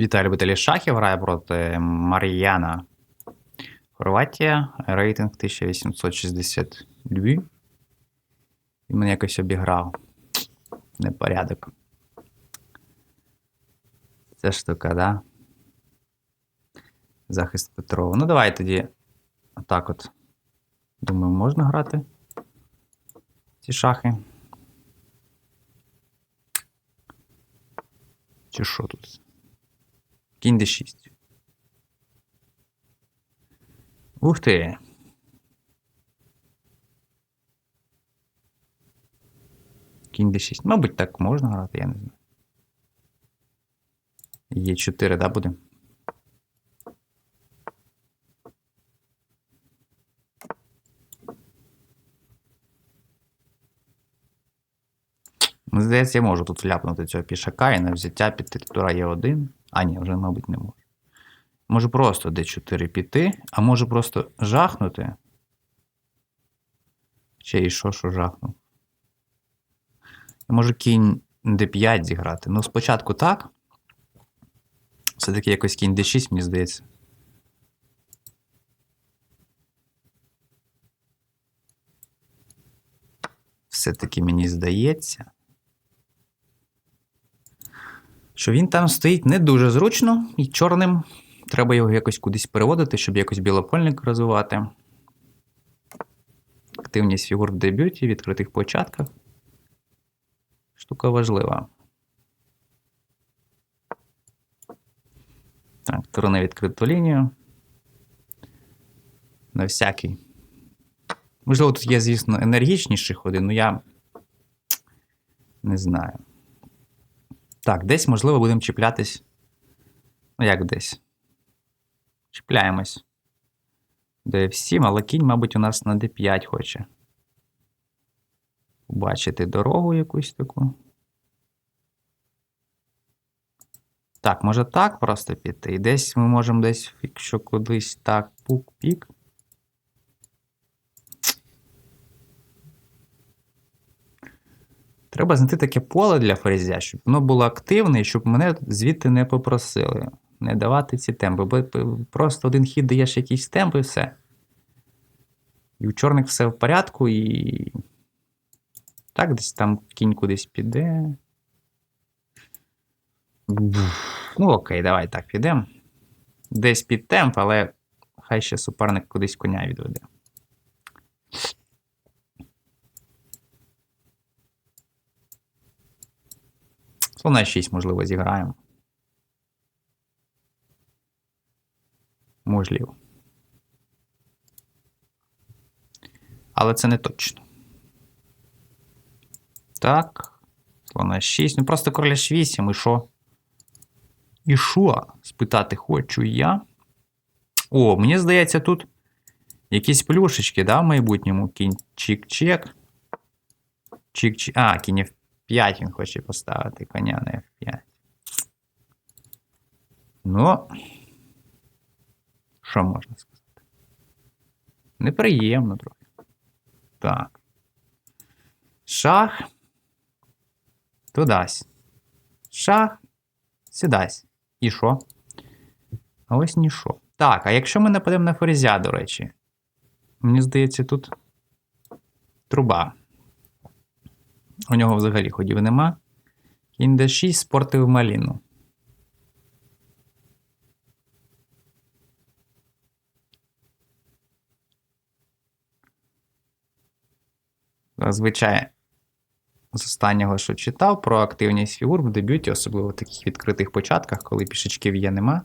Вітаю любителі шахів. Грає проти Мар'яна. Хорватія. Рейтинг 1862. Він мене якось обіграв. Непорядок. Це штука, да? Захист Петрова. Ну, давай тоді. Отак от. Думаю, можна грати. Ці шахи. Чи що тут? Кінь d6. Ух ти. Кінь d6. Мабуть, так можна грати, я не знаю. Є 4, да, буде? Ну, Здається, я можу тут вляпнути цього пішака і на взяття піти тура є один. А, ні, вже, мабуть, не можу. Можу просто d4 піти, а можу просто жахнути. Ще і що, що жахнув. Можу кінь d5 зіграти. Ну, спочатку так. Все-таки якось кінь d6, мені здається. Все-таки мені здається. Що він там стоїть не дуже зручно і чорним. Треба його якось кудись переводити, щоб якось білопольник розвивати. Активність фігур в дебюті, відкритих початках. Штука важлива. Так, тур відкриту лінію. На всякий. Можливо, тут є, звісно, енергічніші ходи, але я не знаю. Так, десь, можливо, будемо чіплятись. Ну, як десь? Чіпляємось. До F7, але кінь, мабуть, у нас на D5 хоче. Бачити дорогу якусь таку. Так, може так просто піти. І десь ми можемо десь, якщо кудись так, пук-пік. Треба знайти таке поле для ферзя, щоб воно було активне і щоб мене звідти не попросили. Не давати ці темпи. Бо просто один хід даєш якісь темпи і все. І у чорних все в порядку, і. Так, десь там кінь кудись піде. Ну, окей, давай так підемо. Десь під темп, але хай ще суперник кудись коня відведе. Слона 6, можливо, зіграємо. Можливо. Але це не точно. Так. Слона 6. Ну просто короля 8, і що? І що? Спитати хочу я. О, мені здається, тут якісь плюшечки, да, в майбутньому. Кінь чик-чек. Чик-чек. А, кінь F5 він хоче поставити коня на F5. Ну. Що можна сказати? Неприємно трохи. Так. Шах. Тудась. Шах. Сідась. І що? А ось нішо. Так, а якщо ми нападемо на ферзя, до речі, мені здається, тут труба. У нього взагалі ходів нема. Кінь d6 спортив маліну. Зазвичай з останнього, що читав, про активність фігур в дебюті, особливо в таких відкритих початках, коли пішечків є нема.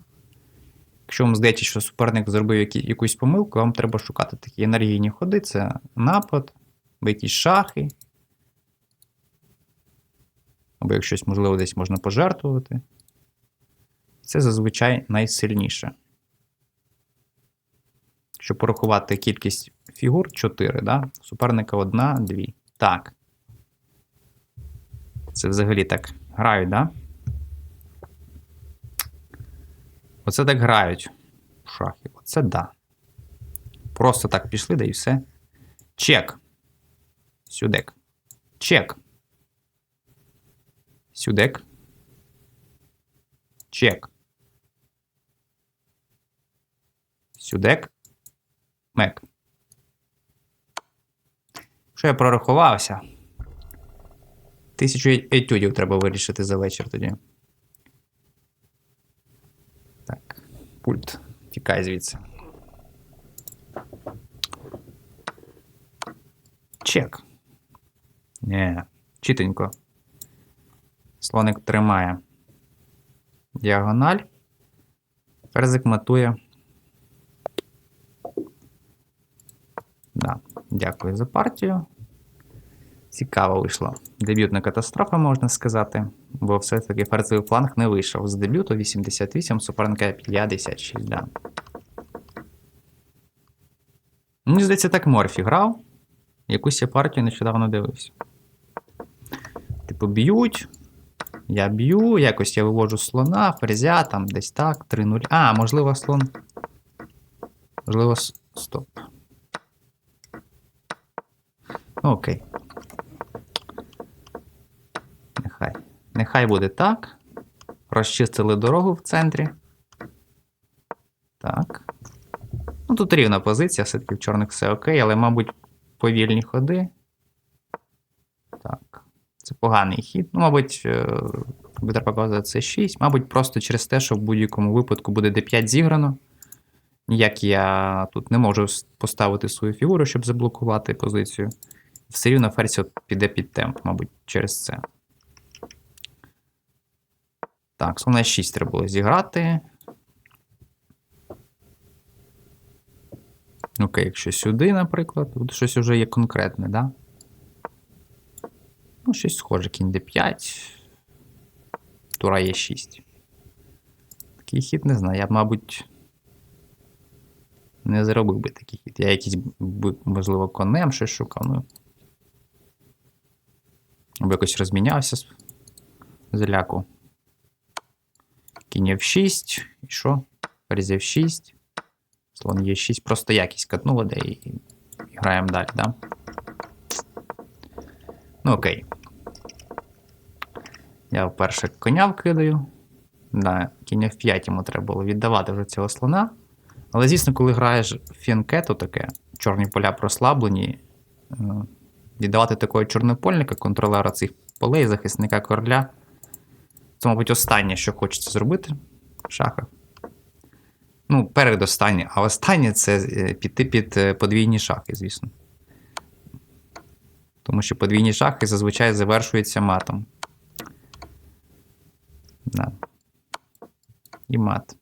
Якщо вам здається, що суперник зробив якусь помилку, вам треба шукати такі енергійні ходи: це напад, якісь шахи. Або якщось, можливо, десь можна пожертвувати. Це зазвичай найсильніше. Щоб порахувати кількість фігур 4, да? суперника 1, 2. Так. Це взагалі так грають, да? Оце так грають шахи. Оце да. Просто так пішли, да і все. Чек. Сюдек. Чек. Сюдек. Чек. Сюдек. Мек. Що я прорахувався? Тисячу етюдів треба вирішити за вечір тоді. Так, пульт. Тікай звідси. Чек. Не, читенько. Слоник тримає. Діагональ. Ферзик матує. Да, дякую за партію. Цікаво вийшло. Дебютна катастрофа, можна сказати, бо все-таки ферзовий фланг не вийшов. З дебюту 88, суперника 56, да. Мені здається, так Морфі грав. Якусь я партію нещодавно дивився. Типу, б'ють. Я б'ю, якось я вивожу слона, ферзя, там десь так, 3-0. А, можливо, слон. Можливо, стоп. Окей. Нехай. Нехай буде так. Розчистили дорогу в центрі. Так. Ну, тут рівна позиція, все-таки в чорних все окей, але, мабуть, повільні ходи. Поганий хід. Ну, мабуть, е, буде показувати це 6. Мабуть, просто через те, що в будь-якому випадку буде d5 зіграно. Ніяк я тут не можу поставити свою фігуру, щоб заблокувати позицію. Все рівно ферзь піде під темп, мабуть, через це. Так, слона 6 треба було зіграти. Окей, якщо сюди, наприклад, тут щось вже є конкретне, да? Щось схоже, кінь d5. Тура є 6. Такий хід не знаю. Я б, мабуть, не зробив би такий хід. Я якийсь, можливо, конем щось шукав. Ну. Або якось розмінявся з зляку. Кінь f6. І що? Ферзь f6. Слон Е6. Просто якість катнула, де і, і граємо далі, да? Ну, окей. Я вперше коня вкидаю. Да, кінь F5 йому треба було віддавати вже цього слона. Але, звісно, коли граєш в фінкету таке, чорні поля прослаблені, е, віддавати такого чорнопольника, контролера цих полей, захисника короля. Це, мабуть, останнє, що хочеться зробити в шахах. Ну, передостаннє, а останнє це е, піти під е, подвійні шахи, звісно. Тому що подвійні шахи зазвичай завершуються матом. Да. І мат.